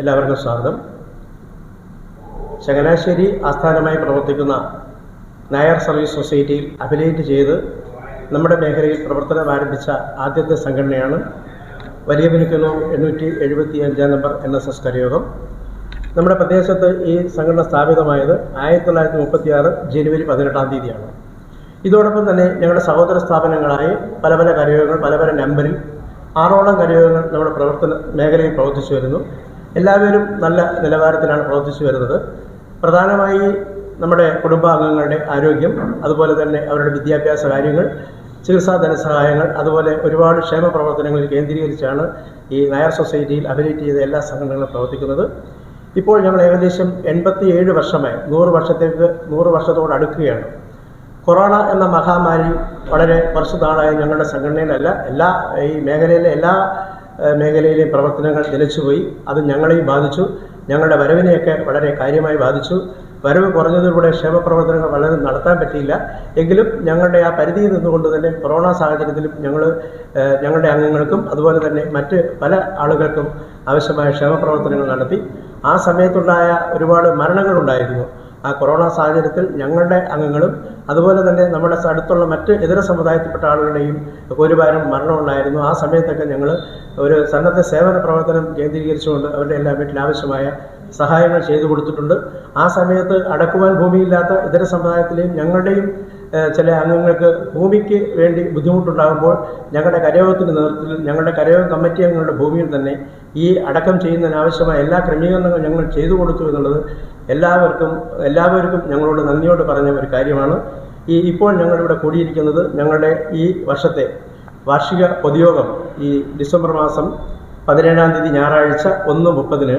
എല്ലാവർക്കും സ്വാഗതം. ചങ്ങനാശ്ശേരി ആസ്ഥാനമായി പ്രവർത്തിക്കുന്ന നായർ സർവീസ് സൊസൈറ്റിയിൽ അഫിലിയേറ്റ് ചെയ്ത് നമ്മുടെ മേഖലയിൽ പ്രവർത്തനം ആരംഭിച്ച ആദ്യത്തെ സംഘടനയാണ് വലിയ പുലിക്കുന്നൂർ എണ്ണൂറ്റി എഴുപത്തി അഞ്ചാം നമ്പർ എൻ എസ് എസ് കരയോഗം. നമ്മുടെ പ്രദേശത്ത് ഈ സംഘടന സ്ഥാപിതമായത് ആയിരത്തി തൊള്ളായിരത്തി മുപ്പത്തി ആറ് ജനുവരി പതിനെട്ടാം തീയതിയാണ്. ഇതോടൊപ്പം തന്നെ ഞങ്ങളുടെ സഹോദര സ്ഥാപനങ്ങളായി പല പല കരയോഗങ്ങൾ പല പല നമ്പറിൽ ആറോളം കരയോഗങ്ങൾ നമ്മുടെ പ്രവർത്തന മേഖലയിൽ പ്രവർത്തിച്ചു വരുന്നു. എല്ലാവരും നല്ല നിലവാരത്തിലാണ് പ്രവർത്തിച്ചു വരുന്നത്. പ്രധാനമായി നമ്മുടെ കുടുംബാംഗങ്ങളുടെ ആരോഗ്യം അതുപോലെ തന്നെ അവരുടെ വിദ്യാഭ്യാസ കാര്യങ്ങൾ ചികിത്സാ ധനസഹായങ്ങൾ അതുപോലെ ഒരുപാട് ക്ഷേമ പ്രവർത്തനങ്ങളിൽ കേന്ദ്രീകരിച്ചാണ് ഈ നയർ സൊസൈറ്റിയിൽ അഫിലിയേറ്റ് ചെയ്ത എല്ലാ സംഘടനകളും പ്രവർത്തിക്കുന്നത്. ഇപ്പോൾ ഞങ്ങൾ ഏകദേശം എൺപത്തി ഏഴ് വർഷമായി നൂറ് വർഷത്തേക്ക് നൂറ് വർഷത്തോട് അടുക്കുകയാണ്. കൊറോണ എന്ന മഹാമാരി വളരെ കുറച്ച് നാളായി ഞങ്ങളുടെ സംഘടനയിലല്ല എല്ലാ ഈ മേഖലയിലെ എല്ലാ ഏഹ്, മേഖലയിലെയും പ്രവർത്തനങ്ങൾ നിലച്ചുപോയി അത് ഞങ്ങളെയും ബാധിച്ചു. ഞങ്ങളുടെ വരവിനെയൊക്കെ വളരെ കാര്യമായി ബാധിച്ചു. വരവ് കുറഞ്ഞതിലൂടെ ക്ഷേമപ്രവർത്തനങ്ങൾ വളരെ നടത്താൻ പറ്റിയില്ല. എങ്കിലും ഞങ്ങളുടെ ആ പരിധിയിൽ നിന്നുകൊണ്ട് തന്നെ കൊറോണ സാഹചര്യത്തിലും ഞങ്ങൾ ഞങ്ങളുടെ അംഗങ്ങൾക്കും അതുപോലെ തന്നെ മറ്റ് പല ആളുകൾക്കും ആവശ്യമായ ക്ഷേമപ്രവർത്തനങ്ങൾ നടത്തി. ആ സമയത്തുണ്ടായ ഒരുപാട് മരണങ്ങളുണ്ടായിരുന്നു. ആ കൊറോണ സാഹചര്യത്തിൽ ഞങ്ങളുടെ അംഗങ്ങളും അതുപോലെ തന്നെ നമ്മുടെ അടുത്തുള്ള മറ്റ് ഇതര സമുദായത്തിൽപ്പെട്ട ആളുകളുടെയും ഒരുപാരം മരണമുണ്ടായിരുന്നു ആ സമയത്തൊക്കെ ഞങ്ങൾ ഒരു സന്നദ്ധ സേവന പ്രവർത്തനം കേന്ദ്രീകരിച്ചുകൊണ്ട് അവരുടെ എല്ലാ വീട്ടിലാവശ്യമായ സഹായങ്ങൾ ചെയ്തു കൊടുത്തിട്ടുണ്ട്. ആ സമയത്ത് അടക്കുവാൻ ഭൂമിയില്ലാത്ത ഇതര സമുദായത്തിലെയും ഞങ്ങളുടെയും ചില അംഗങ്ങൾക്ക് ഭൂമിക്ക് വേണ്ടി ബുദ്ധിമുട്ടുണ്ടാകുമ്പോൾ ഞങ്ങളുടെ കരയോഗത്തിന്റെ നേതൃത്വത്തിൽ ഞങ്ങളുടെ കരയോഗ കമ്മിറ്റി അംഗങ്ങളുടെ ഭൂമിയിൽ തന്നെ ഈ അടക്കം ചെയ്യുന്നതിനാവശ്യമായ എല്ലാ ക്രമീകരണങ്ങളും ഞങ്ങൾ ചെയ്തു കൊടുത്തു എന്നുള്ളത് എല്ലാവർക്കും എല്ലാവർക്കും ഞങ്ങളോട് നന്ദിയോട് പറഞ്ഞ ഒരു കാര്യമാണ്. ഈ ഇപ്പോൾ ഞങ്ങളിവിടെ കൂടിയിരിക്കുന്നത് ഞങ്ങളുടെ ഈ വർഷത്തെ വാർഷിക പൊതുയോഗം ഈ ഡിസംബർ മാസം പതിനേഴാം തീയതി ഞായറാഴ്ച ഒന്ന് മുപ്പതിന്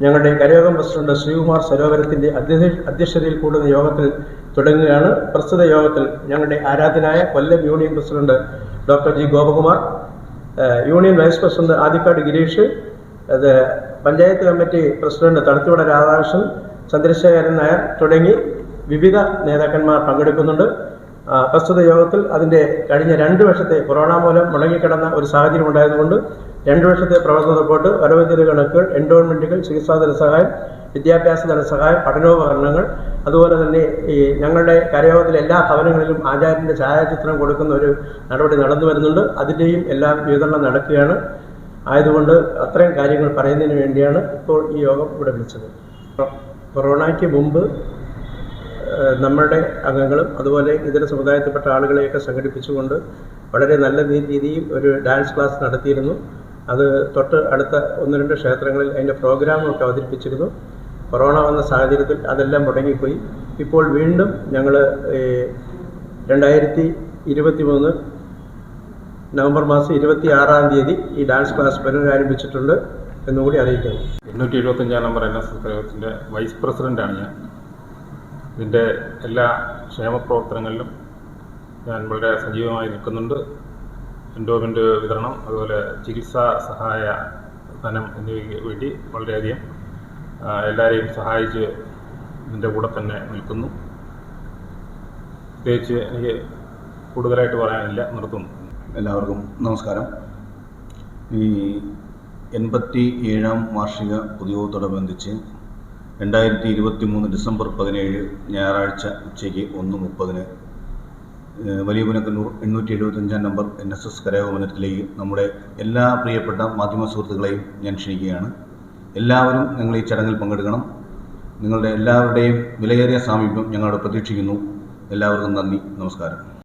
ഞങ്ങളുടെ കരയോഗം പ്രസിഡന്റ് ശ്രീകുമാർ സരോവരത്തിന്റെ അധ്യക്ഷ അധ്യക്ഷതയിൽ കൂടുന്ന യോഗത്തിൽ തുടങ്ങുകയാണ് പ്രസ്തുത യോഗത്തിൽ ഞങ്ങളുടെ ആരാധനായ Kollam union president doctor G Gopakumar union vice president Adikkad Girish അത് പഞ്ചായത്ത് കമ്മിറ്റി പ്രസിഡന്റ് തടത്തുവിട രാധാകൃഷ്ണൻ ചന്ദ്രശേഖരൻ നായർ തുടങ്ങി വിവിധ നേതാക്കന്മാർ പങ്കെടുക്കുന്നുണ്ട്. പ്രസ്തുത യോഗത്തിൽ അതിന്റെ കഴിഞ്ഞ രണ്ട് വർഷത്തെ കൊറോണ മൂലം മുടങ്ങിക്കിടന്ന ഒരു സാഹചര്യം ഉണ്ടായതുകൊണ്ട് രണ്ട് വർഷത്തെ പ്രവർത്തന റിപ്പോർട്ട് അനുവദിത കണക്കുകൾ എൻഡോൺമെന്റുകൾ ചികിത്സാ ധനസഹായം വിദ്യാഭ്യാസ ധനസഹായം പഠനോപകരണങ്ങൾ അതുപോലെ തന്നെ ഈ ഞങ്ങളുടെ കരയോഗത്തിലെ എല്ലാ ഭവനങ്ങളിലും ആചാര്യന്റെ ഛായാചിത്രം കൊടുക്കുന്ന ഒരു നടപടി നടന്നു വരുന്നുണ്ട്. അതിന്റെയും എല്ലാം വിതരണം നടക്കുകയാണ്. ആയതുകൊണ്ട് അത്രയും കാര്യങ്ങൾ പറയുന്നതിന് വേണ്ടിയാണ് ഇപ്പോൾ ഈ യോഗം ഇവിടെ വിളിച്ചത്. കൊറോണയ്ക്ക് മുമ്പ് നമ്മുടെ അംഗങ്ങളും അതുപോലെ ഇതര സമുദായത്തിൽപ്പെട്ട ആളുകളെയൊക്കെ സംഘടിപ്പിച്ചുകൊണ്ട് വളരെ നല്ല രീതിയിൽ ഒരു ഡാൻസ് ക്ലാസ് നടത്തിയിരുന്നു. അത് തൊട്ട് അടുത്ത ഒന്ന് രണ്ട് ക്ഷേത്രങ്ങളിൽ അതിന്റെ പ്രോഗ്രാമൊക്കെ അവതരിപ്പിച്ചിരുന്നു. കൊറോണ വന്ന സാഹചര്യത്തിൽ അതെല്ലാം മുടങ്ങിപ്പോയി. ഇപ്പോൾ വീണ്ടും ഞങ്ങൾ രണ്ടായിരത്തി ഇരുപത്തി മൂന്ന് നവംബർ മാസം ഇരുപത്തി ആറാം തീയതി ഈ ഡാൻസ് ക്ലാസ് പുനരാരംഭിച്ചിട്ടുണ്ട് എന്നുകൂടി അറിയിക്കുന്നു. എണ്ണൂറ്റി എഴുപത്തഞ്ചാം നമ്പർ എൻ എസ് എസ് കഴകത്തിന്റെ വൈസ് പ്രസിഡന്റാണ് ഞാൻ. ഇതിന്റെ എല്ലാ ക്ഷേമപ്രവർത്തനങ്ങളിലും ഞാൻ വളരെ സജീവമായി നിൽക്കുന്നുണ്ട്. എൻഡോമെന്റ് വിതരണം അതുപോലെ ചികിത്സാ സഹായ ധനം എന്നിവയ്ക്ക് വേണ്ടി വളരെയധികം എല്ലാവരെയും സഹായിച്ച് ഇതിന്റെ കൂടെ തന്നെ നിൽക്കുന്നു. പ്രത്യേകിച്ച് എനിക്ക് കൂടുതലായിട്ട് പറയാനില്ല നിർത്തുന്നു. എല്ലാവർക്കും നമസ്കാരം. ഈ എൺപത്തി ഏഴാം വാർഷിക പൊതുയോഗത്തോടനുബന്ധിച്ച് രണ്ടായിരത്തി ഇരുപത്തി മൂന്ന് ഡിസംബർ പതിനേഴ് ഞായറാഴ്ച ഉച്ചയ്ക്ക് ഒന്ന് മുപ്പതിന് വലിയ പുനക്കന്നൂർ എണ്ണൂറ്റി എഴുപത്തഞ്ചാം നമ്പർ എൻ എസ് എസ് കരയോഗമനത്തിലേക്ക് നമ്മുടെ എല്ലാ പ്രിയപ്പെട്ട മാധ്യമ സുഹൃത്തുക്കളെയും ഞാൻ ക്ഷണിക്കുകയാണ്. എല്ലാവരും ഞങ്ങൾ ഈ ചടങ്ങിൽ പങ്കെടുക്കണം. നിങ്ങളുടെ എല്ലാവരുടെയും വിലയേറിയ സാമീപ്യം ഞങ്ങളോട് പ്രതീക്ഷിക്കുന്നു. എല്ലാവർക്കും നന്ദി. നമസ്കാരം.